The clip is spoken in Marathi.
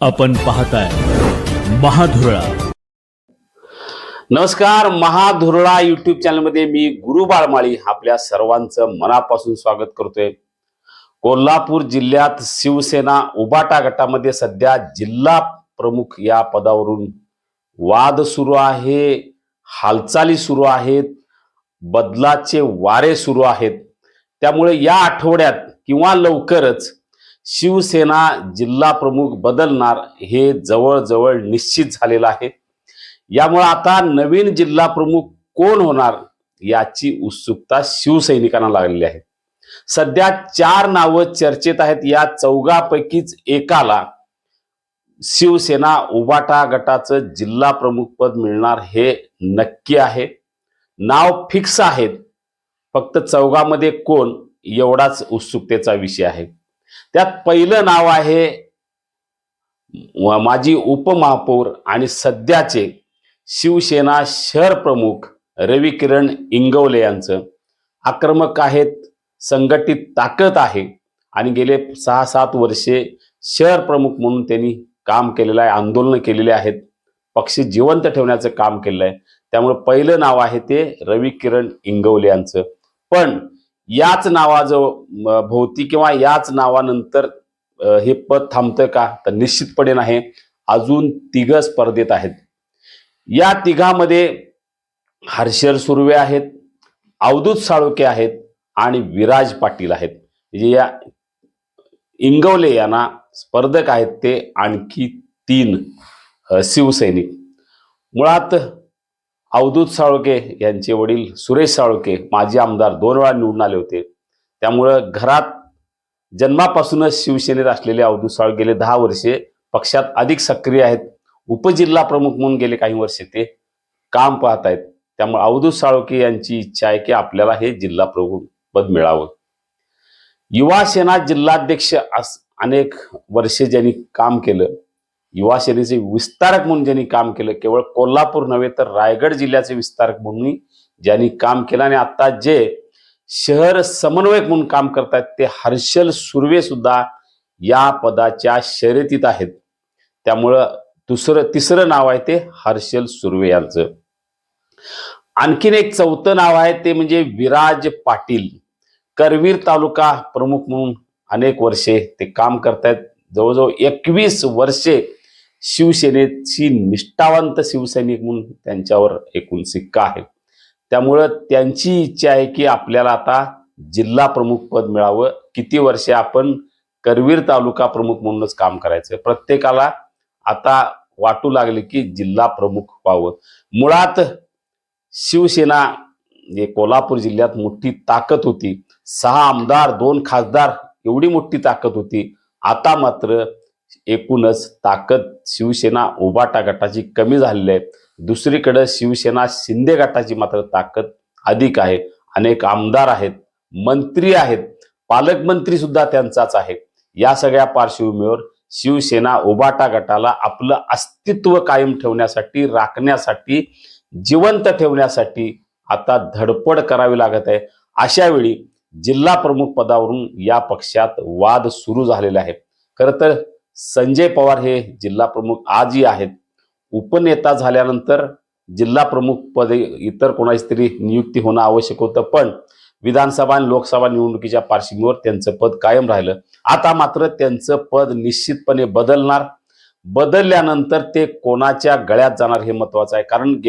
आपण पाहताय महाधुरळा. नमस्कार महाधुरळा युट्यूब चॅनलमध्ये मी गुरु बाळमाळी आपल्या सर्वांचं मनापासून स्वागत करतोय. कोल्हापूर जिल्ह्यात शिवसेना उबाटा गटामध्ये सध्या जिल्हा प्रमुख या पदावरून वाद सुरू आहे हालचाली सुरू आहेत बदलाचे वारे सुरू आहेत. त्यामुळे या आठवड्यात किंवा लवकरच शिवसेना जिल्हा प्रमुख बदलणार हे जवळजवळ निश्चित झालेलं आहे. यामुळे आता नवीन जिल्हा प्रमुख कोण होणार याची उत्सुकता शिवसैनिकांना लागलेली आहे. सध्या चार नावं चर्चेत आहेत. या चौघापैकीच एकाला शिवसेना उबाटा गटाचं जिल्हा प्रमुख पद मिळणार हे नक्की आहे. नाव फिक्स आहेत. फक्त चौघामध्ये कोण एवढाच उत्सुकतेचा विषय आहे. त्यात पहिलं नाव आहे माजी उपमहापौर आणि सध्याचे शिवसेना शहर प्रमुख रवी किरण इंगवले यांचं. आक्रमक आहेत संघटित ताकद आहे आणि गेले सहा सात वर्षे शहर प्रमुख म्हणून त्यांनी काम केलेलं आहे आंदोलनं केलेले आहेत. पक्ष जिवंत ठेवण्याचं काम केलेलं आहे. त्यामुळे पहिलं नाव आहे ते रवी किरण इंगवले यांचं. पण याच नावाजवळ भोवती किंवा याच नावानंतर हे पद थांबतं का? तर निश्चितपणे नाही. अजून तिघ स्पर्धेत आहेत. या तिघामध्ये हर्षर सुर्वे आहेत अवधूत साळुके आहेत आणि विराज पाटील आहेत. म्हणजे या इंगवले यांना स्पर्धक आहेत ते आणखी तीन शिवसैनिक. मुळात अवधूत साळुके यांचे वडील सुरेश साळुके माजी आमदार दोन वेळा निवडून आले होते. त्यामुळं घरात जन्मापासूनच शिवसेनेत असलेले अवधूत साळुके गेले दहा वर्षे. पक्षात अधिक सक्रिय आहेत. उपजिल्हा प्रमुख म्हणून गेले काही वर्षे ते काम पाहत आहेत. त्यामुळे अवधूत साळुके यांची इच्छा आहे की आपल्याला हे जिल्हा प्रमुख पद मिळावं. युवा सेना जिल्हाध्यक्ष अस अनेक वर्षे ज्यांनी काम केलं. युवा सेनेचे विस्तारक म्हणून ज्यांनी काम केलं केवळ कोल्हापूर नव्हे तर रायगड जिल्ह्याचे विस्तारक म्हणून ज्यांनी काम केलं आणि आता जे शहर समन्वयक म्हणून काम करतायत ते हर्षल सुर्वे सुद्धा या पदाच्या शर्यतीत आहेत. त्यामुळं दुसरं तिसरं नाव आहे ते हर्षल सुर्वे यांचं. आणखीन एक चौथं नाव आहे ते म्हणजे विराज पाटील. करवीर तालुका प्रमुख म्हणून अनेक वर्षे ते काम करतायत. जवळजवळ एकवीस वर्षे शिवसेनेची निष्ठावंत शिवसैनिक म्हणून त्यांच्यावर एकूण सिक्का आहे. त्यामुळं त्यांची इच्छा आहे की आपल्याला आता जिल्हा प्रमुख पद मिळावं. किती वर्षे आपण करवीर तालुका प्रमुख म्हणूनच काम करायचं. प्रत्येकाला आता वाटू लागले की जिल्हा प्रमुख व्हावं. मुळात शिवसेना जे कोल्हापूर जिल्ह्यात मोठी ताकद होती. सहा आमदार दोन खासदार एवढी मोठी ताकद होती. आता मात्र एकूणच ताकद शिवसेना उबाटा गटाची कमी झालेली आहे. दुसरीकडे शिवसेना शिंदे गटाची मात्र ताकद अधिक आहे. अनेक आमदार आहेत मंत्री आहेत पालकमंत्री सुद्धा त्यांचाच आहे. या सगळ्या पार्श्वभूमीवर शिवसेना उबाटा गटाला आपलं अस्तित्व कायम ठेवण्यासाठी राखण्यासाठी जिवंत ठेवण्यासाठी आता धडपड करावी लागत आहे. अशा वेळी जिल्हा प्रमुख पदावरून या पक्षात वाद सुरू झालेला आहे खरं तर संजय पवार हे जिल्हा प्रमुख आजही आहेत. उपनेता झाल्यानंतर जिल्हा प्रमुख पद इतर कोणाची तरी नियुक्ती होणं आवश्यक होतं. पण विधानसभा आणि लोकसभा निवडणुकीच्या पार्श्वभूमीवर त्यांचं पद कायम राहिलं. आता मात्र त्यांचं पद निश्चितपणे बदलणार. बदलल्यानंतर ते कोणाच्या गळ्यात जाणार हे महत्वाचं आहे. कारण